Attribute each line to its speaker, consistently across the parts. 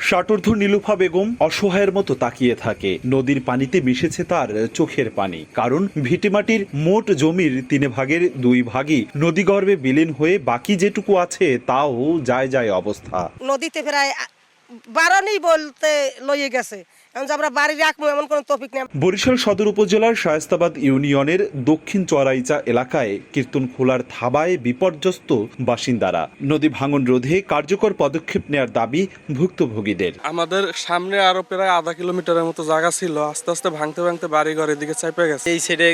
Speaker 1: ষাটোর্ধ নীলুফা বেগম অসহায়ের মতো তাকিয়ে থাকে। নদীর পানিতে মিশেছে তার চোখের পানি। কারণ ভিটেমাটির মোট জমির তিন ভাগের দুই ভাগই নদীগর্ভে বিলীন হয়ে বাকি যেটুকু আছে, তাও যায় যায় অবস্থা।
Speaker 2: নদীতে প্রায় বারণই বলতে লইয়ে গেছে। এখন যে আমরা বাড়ি রাখব এমন কোনো টপিক নেই।
Speaker 1: বরিশাল সদর উপজেলার শায়স্তাবাদ ইউনিয়নের দক্ষিণ চরাইচা এলাকায় কীর্তনখোলার থাবায় বিপর্যস্ত বাসিন্দারা। নদী ভাঙন রোধে কার্যকর পদক্ষেপ নেয়ার দাবি ভুক্তভোগীদের।
Speaker 3: আমাদের সামনে আরও প্রায় আধা কিলোমিটারের মতো জায়গা ছিল আস্তে আস্তে ভাঙতে ভাঙতে বাড়ি ঘর এদিকে চাইপে গেছে।
Speaker 4: এই সাইডে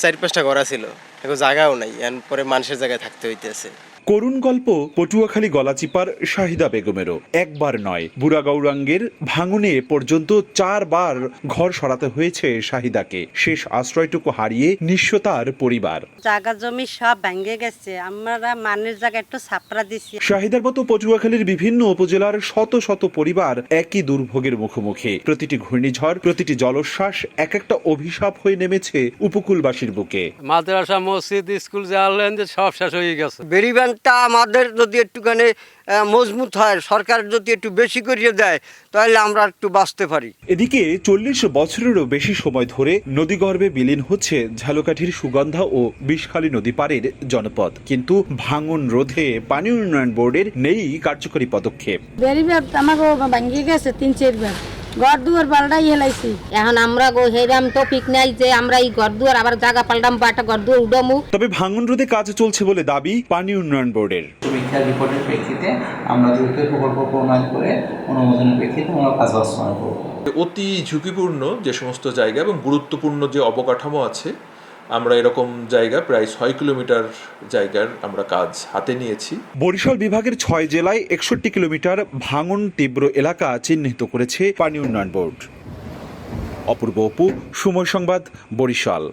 Speaker 4: চার পাঁচটা ঘর ছিল এখন জায়গাও নাই এখন পরে মানুষের জায়গায় থাকতে হইতেছে।
Speaker 1: করুণ গল্প পটুয়াখালী গলাচিপার শাহিদা বেগমেরও। একবার নয় বুড়া গৌরাঙ্গের ভাঙনে পর্যন্ত চারবার ঘর সরাতে হয়েছে শাহিদাকে। শেষ আশ্রয়টুকু হারিয়ে নিঃস্বতার পরিবার।
Speaker 5: জায়গা জমি সব ভেঙে গেছে। আমরা মানের জায়গা একটু ছাপড়া দিছি।
Speaker 1: শাহিদার মতো পটুয়াখালীর বিভিন্ন উপজেলার শত শত পরিবার একই দুর্ভোগের মুখোমুখি। প্রতিটি ঘূর্ণিঝড় প্রতিটি জলোচ্ছ্বাস এক একটা অভিশাপ হয়ে নেমেছে উপকূলবাসীর বুকে।
Speaker 6: মাদ্রাসা মসজিদ স্কুল যে সব শেষ হয়ে গেছে।
Speaker 7: বেরিবানটা আমাদের যদি একটুখানি মজবুত হয় সরকার যদি একটু বেশি করিয়ে দেয় তাহলে আমরা একটু বাঁচতে পারি।
Speaker 1: এদিকে চল্লিশ বছরেরও বেশি সময় ধরে নদীগর্ভে বিলীন হচ্ছে ঝালকাঠির সুগন্ধা ও বিষখালী নদী পাড়ের জনপদ। কিন্তু ভাঙন রোধে পানি উন্নয়ন বোর্ডের নেই কার্যকরী পদক্ষেপ।
Speaker 8: আমাকে গেছে তিন চারবার ঘর দুয়ার পাল্টাই হেলাইছি। এখন আমরা গো হেরাম তো পিক নাই যে আমরা এই ঘর দুয়ার আবার জায়গা পাল্টাম বা একটা ঘর দুয়ার উডামু।
Speaker 1: তবে ভাঙন রোধে কাজ চলছে বলে দাবি পানি উন্নয়ন বোর্ডের।
Speaker 9: সমীক্ষার রিপোর্টের প্রেক্ষিতে আমরা দ্রুত প্রকল্প প্রণয়ন করে অনুমোদনের প্রেক্ষিতে আমরা কাজ বাস্তবায়ন করব।
Speaker 10: অতি ঝুঁকিপূর্ণ যে সমস্ত জায়গা এবং গুরুত্বপূর্ণ যে অবকাঠামো আছে আমরা এরকম জায়গা, প্রায় ছয় কিলোমিটার জায়গার আমরা কাজ হাতে নিয়েছি।
Speaker 1: বরিশাল বিভাগের ছয় জেলায় একষট্টি কিলোমিটার ভাঙন তীব্র এলাকা চিহ্নিত করেছে পানি উন্নয়ন বোর্ড। অপূর্ব অপু, সময় সংবাদ, বরিশাল।